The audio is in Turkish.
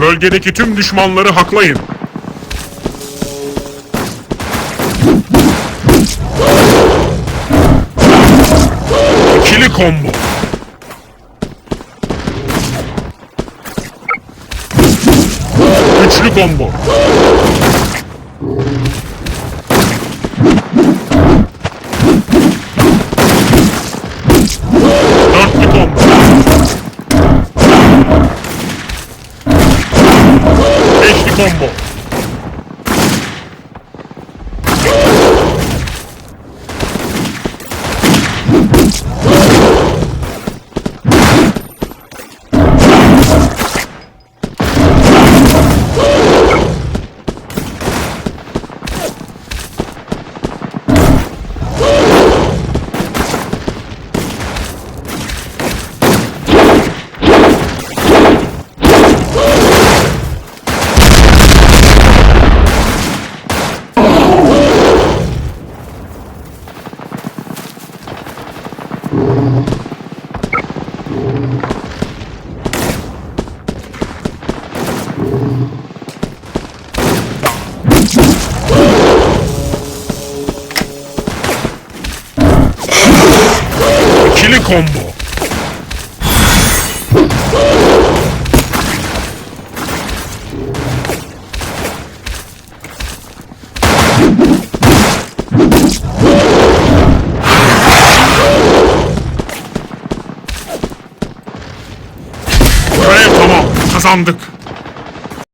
Bölgedeki tüm düşmanları haklayın. İkili combo. Üçlü combo. Dörtlü combo. Beşli combo. İkili combo. Görev tamam. Kazandık.